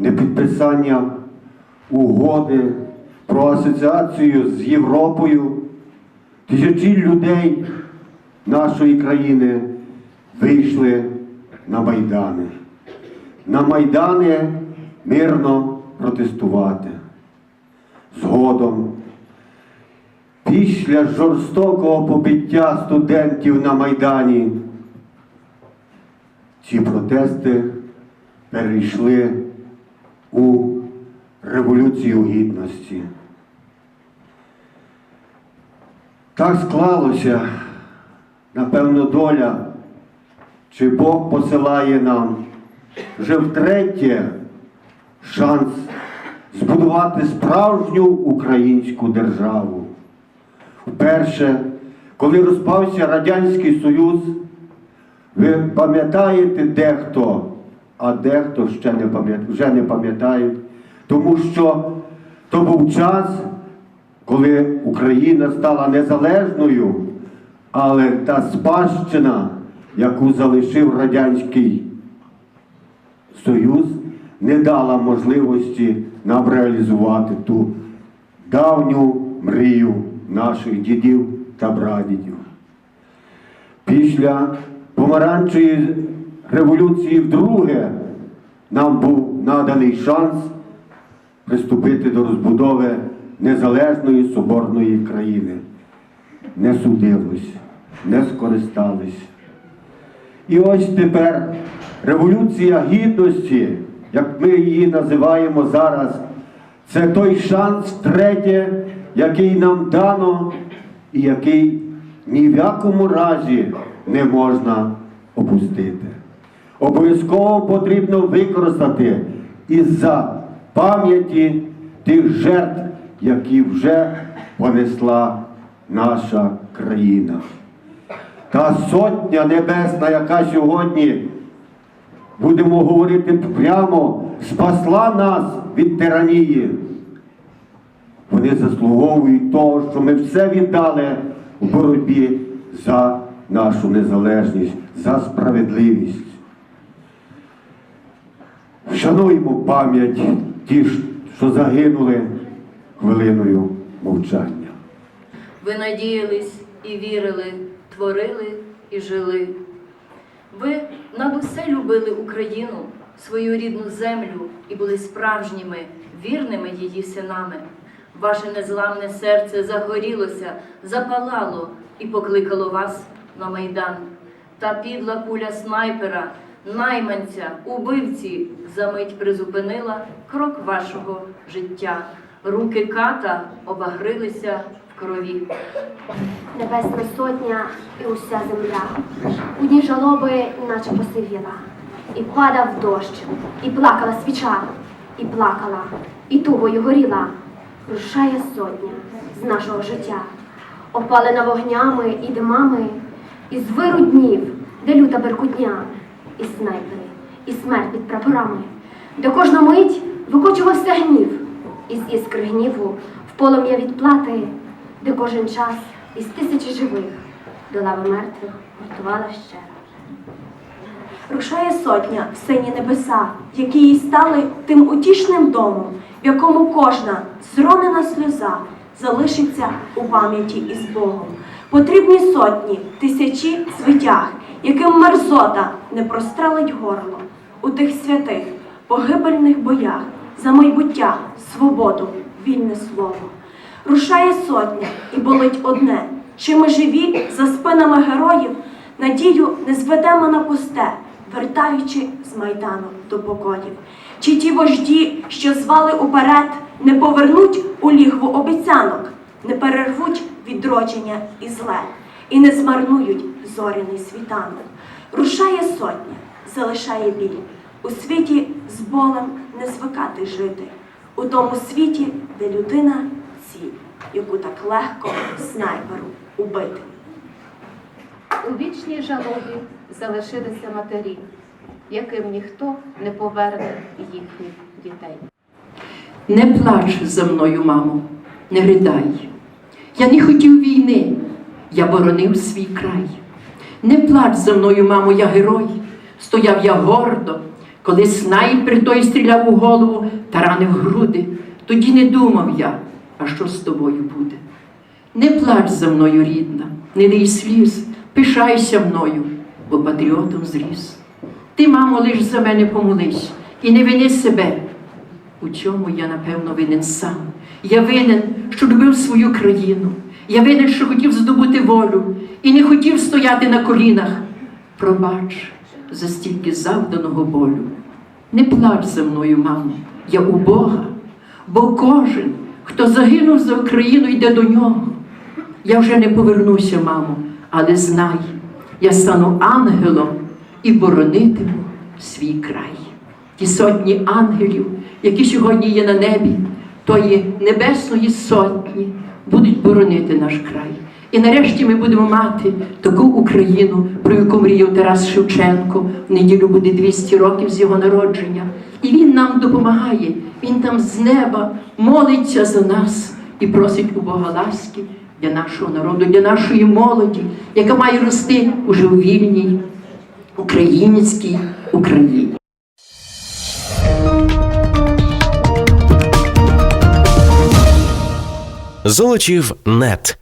непідписання угоди про асоціацію з Європою, тисячі людей нашої країни вийшли на Майдани. На Майдани мирно протестувати. Згодом, після жорстокого побиття студентів на Майдані, ці протести перейшли у Революцію Гідності. Так склалося, напевно, доля, чи Бог посилає нам вже втретє шанс збудувати справжню українську державу. Вперше, коли розпався Радянський Союз, ви пам'ятаєте дехто, а дехто ще не пам'ят... вже не пам'ятають, тому що то був час, коли Україна стала незалежною, але та спадщина, яку залишив Радянський Союз, не дала можливості нам реалізувати ту давню мрію наших дідів та прадідів. Після помаранчої революції вдруге нам був наданий шанс приступити до розбудови незалежної соборної країни. Не судилось, не скористались. І ось тепер революція гідності, як ми її називаємо зараз, це той шанс третє, який нам дано і який ні в якому разі не можна опустити. Обов'язково потрібно використати із-за пам'яті тих жертв, які вже понесла наша країна. Та сотня небесна, яка сьогодні, будемо говорити прямо, спасла нас від тиранії. Вони заслуговують того, що ми все віддали в боротьбі за нашу незалежність, за справедливість. Вшануємо пам'ять ті, що загинули хвилиною мовчання. Ви надіялись і вірили, творили і жили. Ви над усе любили Україну, свою рідну землю і були справжніми, вірними її синами. Ваше незламне серце загорілося, запалало і покликало вас на майдан. Та підла куля снайпера, найманця, убивці за мить призупинила крок вашого життя. Руки ката обагрилися в крові. Небесна сотня і уся земля. У дні жалоби, наче посивіла, і падав дощ, і плакала свіча, і плакала, і тугою горіла. Рушає сотня з нашого життя, опалена вогнями і димами, і звиру днів, де люта беркутня, і снайпери, і смерть під прапорами, де кожна мить викочувався гнів, із іскри гніву в полум'я відплати, де кожен час із тисячі живих до лави мертвих гуртувала ще. Рушає сотня в сині небеса, які їй стали тим утішним домом, в якому кожна зронена сльоза залишиться у пам'яті із Богом. Потрібні сотні, тисячі звитяг, яким мерзота не прострелить горло у тих святих погибельних боях за майбуття, свободу, вільне слово. Рушає сотня і болить одне, чи ми живі за спинами героїв, надію не зведемо на пусте, вертаючи з майдану до покоїв. Чи ті вожді, що звали уперед, не повернуть у лігву обіцянок, не перервуть відродження і зле, і не змарнують зоряний світанок. Рушає сотня, залишає біль. У світі з болем не звикати жити, у тому світі, де людина ціль, яку так легко снайперу убити. У вічній жалобі залишилися матері, яким ніхто не поверне їхніх дітей. Не плач за мною, мамо, не ридай. Я не хотів війни, я боронив свій край. Не плач за мною, мамо, я герой, стояв я гордо, Коли снайпер той стріляв у голову та ранив груди, тоді не думав я, а що з тобою буде. Не плач за мною, рідна, не лий сліз, пишайся мною, бо патріотом зріс. Ти, мамо, лиш за мене помолись і не вини себе. У чому я, напевно, винен сам. Я винен, що любив свою країну. Я винен, що хотів здобути волю і не хотів стояти на колінах. Пробач за стільки завданого болю. Не плач за мною, мамо, я у Бога, бо кожен, хто загинув за Україну, йде до нього. Я вже не повернуся, мамо, але знай, я стану ангелом і боронитиму свій край. Ті сотні ангелів, які сьогодні є на небі, тої небесної сотні, будуть боронити наш край. І нарешті ми будемо мати таку Україну, про яку мріяв Тарас Шевченко. В неділю буде 200 років з його народження. І він нам допомагає. Він там з неба молиться за нас і просить у Бога ласки для нашого народу, для нашої молоді, яка має рости уже у вільній українській Україні. Золочів нет